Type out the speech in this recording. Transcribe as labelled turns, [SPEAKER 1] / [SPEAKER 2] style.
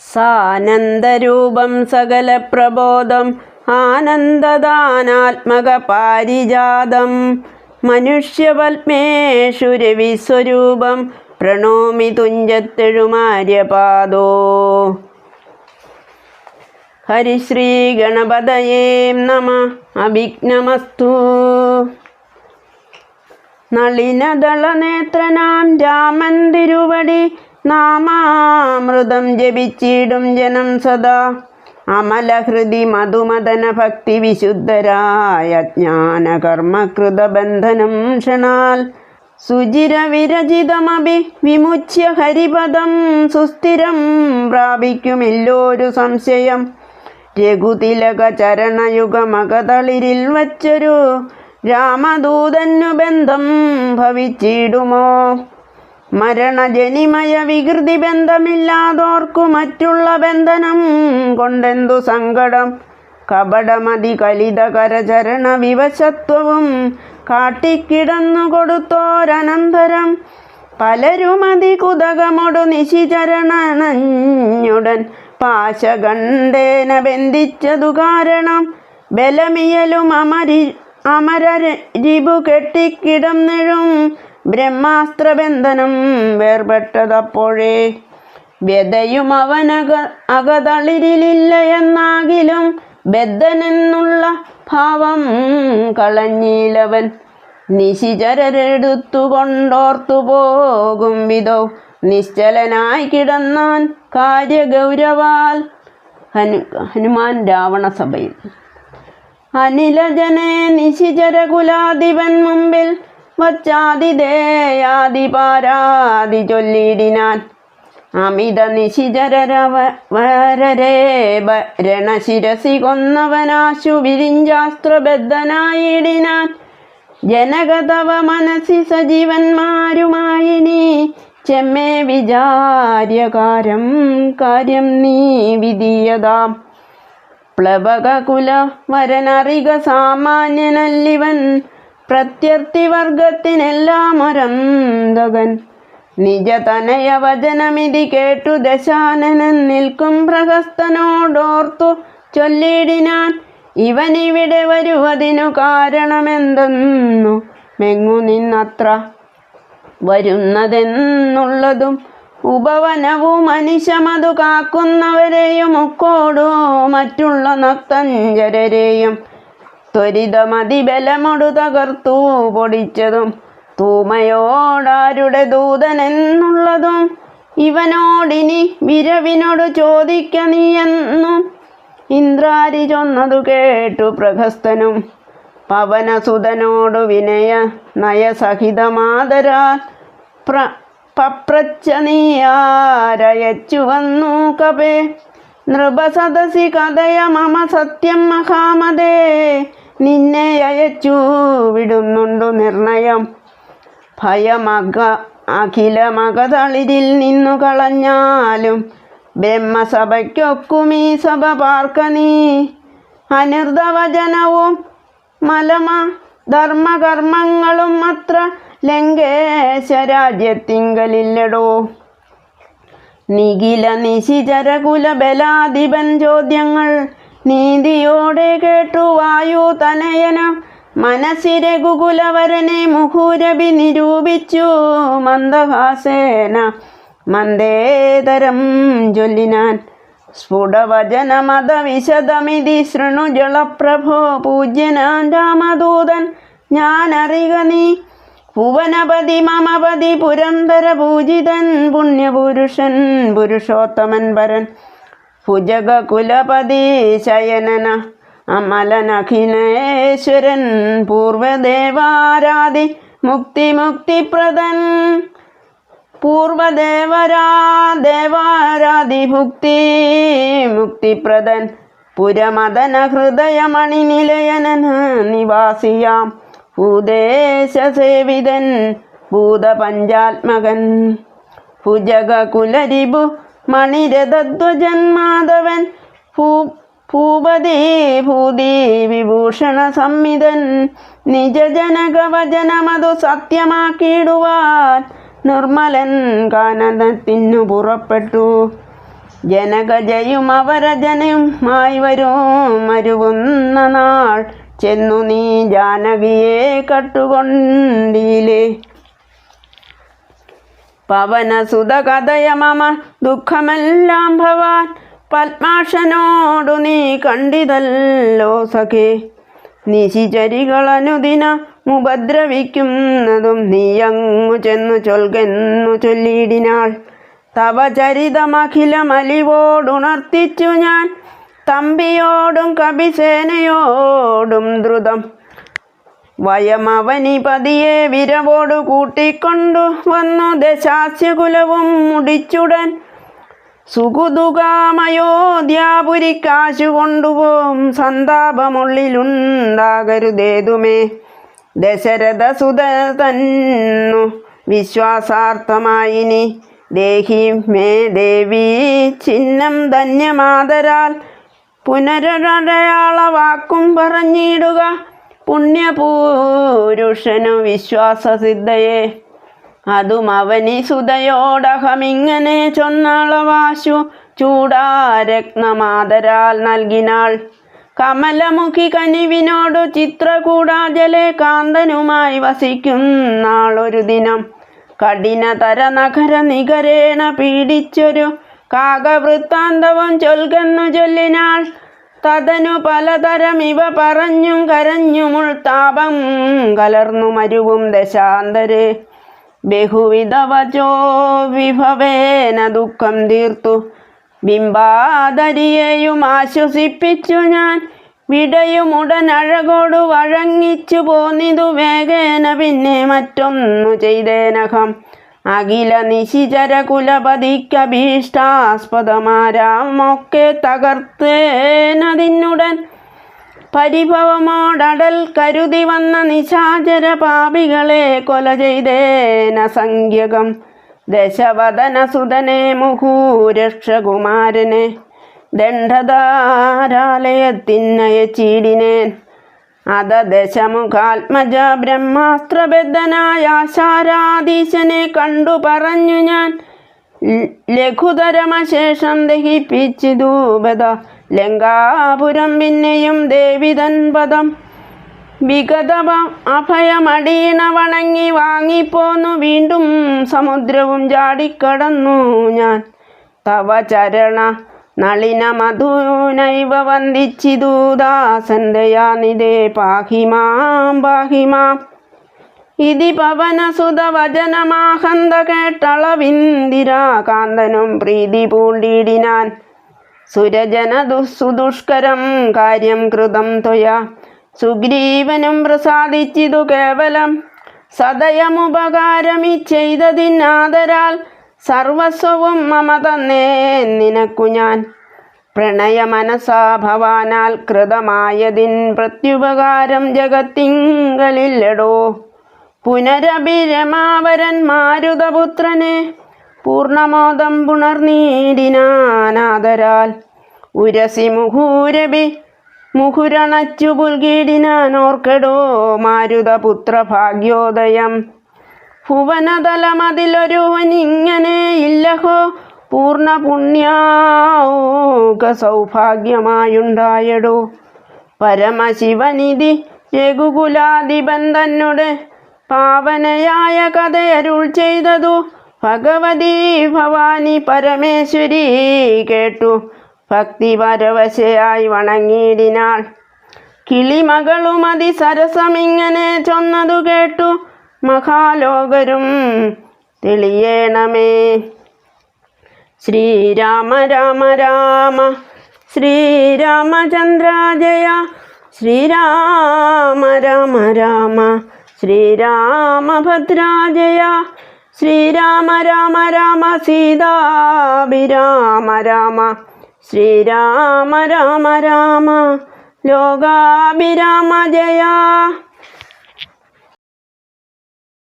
[SPEAKER 1] സാനന്ദരൂപം സകല പ്രബോധം ആനന്ദദാനാത്മക പാരിജാതം. മനുഷ്യപത്മേഷു രവിസ്വരൂപം പ്രണോമി തുഞ്ചത്തെഴുമാര്യപാദോ ഹരിശ്രീ ഗണപതയേ നമ അഭിഘ്നമസ്തു. നളിനദളനേത്രനാം രാമൻ തിരുവടി നാമാമൃതം ജപിച്ചിടും ജനം സദാ. അമലഹൃതി മധുമദന ഭക്തി വിശുദ്ധരായ ജ്ഞാനകർമ്മകൃത ബന്ധനം ക്ഷണാൽ. സുചിരവിരചിതമഭി വിമുച്യ ഹരിപദം സുസ്ഥിരം പ്രാപിക്കുമില്ലോരു സംശയം. രഘുതിലക ചരണയുഗമകതളിരിൽ വച്ചൊരു രാമദൂതന്നു ബന്ധം ഭവിച്ചിടുമോ? മരണജനിമയ വികൃതി ബന്ധമില്ലാതോർക്കു മറ്റുള്ള ബന്ധനം കൊണ്ടെന്തു സങ്കടം? കപടമതി കലിത കരചരണ വിവശത്വവും കാട്ടിക്കിടന്നു കൊടുത്തോരനന്തരം പലരുമതി കുതകമൊടു നിശിചരണനഞ്ഞുടൻ പാശകണ്ഠേന ബന്ധിച്ചതു കാരണം ബലമിയലും അമരി അമരരിപു കെട്ടിക്കിടന്നിഴും ബ്രഹ്മാസ്ത്രബന്ധനം വേർപെട്ടതപ്പോഴേ വ്യതയും അവനക അകതളിരിലില്ല എന്നാകിലും ബദ്ധനെന്നുള്ള ഭാവം കളഞ്ഞിലവൻ നിശിചരരെടുത്തുകൊണ്ടോർത്തു പോകും വിധോ. നിശ്ചലനായി കിടന്നാൻ കാര്യഗൗരവാൽ ഹനു ഹനുമാൻ രാവണസഭയിൽ. അനിലജനെ നിശിചരകുലാധിപൻ മുമ്പിൽ വച്ചാതിദേയാദിപാരാതി ചൊല്ലിടിനാൻ അമിത നിശിചരരവരരെ രണശിരസി കൊന്നവനാശു വിരിഞ്ചാസ്ത്രബദ്ധനായിടിനാൻ. ജനകതവ മനസ്സി സജീവന്മാരുമായി നീ ചെമ്മേ വിചാര്യകാരം കാര്യം നീ വിധീയതാം. പ്ലവകകുല വരനറിക സാമാന്യനല്ലിവൻ പ്രത്യർത്ഥിവർഗത്തിനെല്ലാം ഒരന്തകൻ നിജതനയ വചനമിതി കേട്ടു ദശാനനൻ നിൽക്കും പ്രഹസ്തനോടോർത്തു ചൊല്ലിടിനാൻ ഇവനിവിടെ വരുവതിനു കാരണമെന്തെന്നു മെങ്ങു നിന്നത്ര വരുന്നതെന്നുള്ളതും ഉപവനവും മനുഷ്യമതു കാക്കുന്നവരെയും മുക്കോടോ മറ്റുള്ള നക്തഞ്ചരരെയും ത്വരിതമതിബലമൊടു തകർത്തു പൊടിച്ചതും തൂമയോടാരുടെ ദൂതനെന്നുള്ളതും ഇവനോടിനി വിരവിനോട് ചോദിക്ക നീയെന്നും ഇന്ദ്രാരി ചൊന്നതു കേട്ടു പ്രഹസ്തനും പവനസുതനോടു വിനയ നയസഹിതമാതരാൽ പ്ര വന്നു കപേ നൃപസദസി കഥയ മമ സത്യം മഹാമതേ നിന്നെ അയച്ചു വിടുന്നുണ്ടു നിർണയം. ഭയമക അഖിലമകതളിരിൽ നിന്നു കളഞ്ഞാലും ബ്രഹ്മസഭയ്ക്കൊക്കും ഈ സഭ പാർക്ക നീ. അനിർദ്ധവചനവും മലമ ധർമ്മകർമ്മങ്ങളും അത്ര ലങ്കേശ രാജ്യത്തിങ്കലില്ലടോ നിഖില നിശിചരകുല ബലാധിപൻ ചോദ്യങ്ങൾ നീതിയോടെ കേട്ടു വായു തനയന. മനസ്സിരെ ഗുകുലവരനെ മുഹുരഭി നിരൂപിച്ചു മന്ദഹാസേന. മന്ദേതരം ചൊല്ലിനാൻ. സ്ഫുടവചനമതവിശദമിതി ശൃണു ജളപ്രഭോ പൂജ്യനാൻ രാമദൂതൻ. ഞാനറിക നീ. ഭുവനപതി മമപതി പുരന്തര പൂജിതൻ. പുണ്യപുരുഷൻ പുരുഷോത്തമൻ വരൻ. ഭുജഗ കുലപതി ശയനന അമലനഖിലേശ്വരൻ പൂർവദേവാരാധി മുക്തി മുക്തിപ്രദൻ പൂർവദേവരാ ദേവാരാധി ഭുക്തി മുക്തിപ്രദൻ പുരമദന ഹൃദയമണി നിലയനന നിവാസിയാം ഭൂദേശസേവിതൻ ഭൂതപഞ്ചാത്മകൻ. ഭുജഗ കുലരിപു മണിരഥധ്വജൻ മാധവൻ ഭൂ ഭൂപതി ഭൂതി വിഭൂഷണ സംവിധൻ നിജജനകവചനമതു സത്യമാക്കിയിടുവാൻ നിർമ്മലൻ കാനനത്തിനു പുറപ്പെട്ടു. ജനകജയും അവരജനയുമായി വരും മരുവുന്ന നാൾ ചെന്നു നീ ജാനകിയെ കട്ടുകൊണ്ടീലേ പവനസുത കഥയ മമ ദുഃഖമെല്ലാം ഭവാൻ പത്മാക്ഷനോടു നീ കണ്ടിതല്ലോ സഖേ. നിശിചരികളനുദിന ഉപദ്രവിക്കുന്നതും നീയങ്ങു ചെന്നു ചൊൽകെന്നു ചൊല്ലിയിടിനാൾ. തവ ചരിതമഖിലമലിവോടുണർത്തിച്ചു ഞാൻ തമ്പിയോടും കപിസേനയോടും ദ്രുതം. വയമവനി പതിയെ വിരവോടു കൂട്ടിക്കൊണ്ടു വന്നു ദശാസ്യകുലവും മുടിച്ചുടൻ. സുകുതുകാമയോധ്യാപുരിക്കാശു കൊണ്ടുപോം സന്താപമുള്ളിലുണ്ടാകരുതേതുമേ. ദശരഥ സുത തന്നു വിശ്വാസാർത്ഥമായിനി. ദേഹി മേ ദേവി ചിഹ്നം ധന്യമാതരാൽ. പുനരടയാള വാക്കും പറഞ്ഞിടുക. പുണ്യപൂരുഷനു വിശ്വാസസിദ്ധയെ. അതും അവനി സുതയോടഹമിങ്ങനെ ചൊന്നളവാശു ചൂടാരത്നമാതരാൽ നൽകിനാൾ. കമലമുഖി കനിവിനോടു ചിത്രകൂടാജലെ കാന്തനുമായി വസിക്കുന്നാളൊരു ദിനം. കഠിനതര നഗര നികരേണ പീഡിച്ചൊരു കാകവൃത്താന്തവും ചൊൽകന്നു ചൊല്ലിനാൾ. തതനു പലതരം ഇവ പറഞ്ഞും കരഞ്ഞും ഉൾത്താപം കലർന്നു മരുവും ദശാന്തരെ. ബഹുവിധവചോ വിഭവേന ദുഃഖം തീർത്തു. ബിംബാദരിയെയും ആശ്വസിപ്പിച്ചു ഞാൻ. വിടയും അഴകോടു വഴങ്ങിച്ചു പോന്നിതു വേഗേന പിന്നെ മറ്റൊന്നു ചെയ്തേനഹം അഖില നിശിചര കുലപതിക്കഭീഷ്ടാസ്പദമാരാമൊക്കെ തകർത്തേനതിനുടൻ പരിഭവമോടടൽ കരുതി വന്ന നിശാചര പാപികളെ കൊല ചെയ്തേന സംഖ്യകം ദശവദന സുതനെ മുഹൂരക്ഷകുമാരനെ ദണ്ഡധാരാലയത്തിനയച്ചീടിനേൻ അത ദശമുഖാത്മജ ബ്രഹ്മാസ്ത്രബദ്ധനായ ആശാരാധീശനെ കണ്ടു പറഞ്ഞു ഞാൻ. ലഘുതരമശേഷം ദഹിപ്പിച്ചു ബദ ലങ്കാപുരം പിന്നെയും ദേവിതൻ പദം. വിഗതവ അഭയമടീണ വണങ്ങി വാങ്ങിപ്പോന്നു. വീണ്ടും സമുദ്രവും ചാടിക്കടന്നു ഞാൻ. തവ ചരണ നളിന മധുനൈവ വന്ദിച്ചിതു ദാസൻ ദയാനിതേ പാഹിമാം ഇതി പവനസുത വചനമാഹന്ത കേട്ടളവിന്ദിരാ കാന്തനും പ്രീതി പൂണ്ടിടിനാൻ. സുരജന ദുസ്സുദുഷ്കരം കാര്യം കൃതം ത്വയാ. സുഗ്രീവനും പ്രസാദിച്ചിതു കേവലം. സദയമുപകാരമി ചെയ്തതിനാദരാൽ സർവസ്വവും മമ തന്നേ നിനക്കു ഞാൻ. പ്രണയ മനസാ ഭവാനാൽ കൃതമായതിൻ പ്രത്യുപകാരം ജഗത്തിങ്കലില്ലടോ. പുനരഭിരമാവരൻ മാരുതപുത്രനെ പൂർണമോദം പുണർനീടിനാനാദരാൽ ഉരസി മുഹൂരബി മുഹുരണച്ചു പുൽകീടിനാൻ ഓർക്കടോ മാരുതപുത്ര ഭാഗ്യോദയം ഭുവനതലമതിലൊരുവനിങ്ങനെ ഇല്ലഹോ പൂർണ പുണ്യാക സൗഭാഗ്യമായുണ്ടായടോ പരമശിവനിധി രഘുകുലാധിപൻ തന്നുടെ പാവനയായ കഥയരുൾ ചെയ്തതു. ഭഗവതി ഭവാനി പരമേശ്വരി കേട്ടു. ഭക്തി പരവശയായി വണങ്ങിയിടിനാൾ കിളിമകളും അതി സരസമിങ്ങനെ ചൊന്നതു കേട്ടു. മഹാലോകരും തെളിയേണമേ. ശ്രീരാമ രാമ രാമ ശ്രീരാമചന്ദ്ര ജയ ശ്രീരാമ രാമ രാമ ശ്രീരാമഭദ്രാജയ ശ്രീരാമ രാമ രാമ സീതാഭിരാമ രാമ ശ്രീരാമ രാമ രാമ ലോകാഭിരാമ ജയ.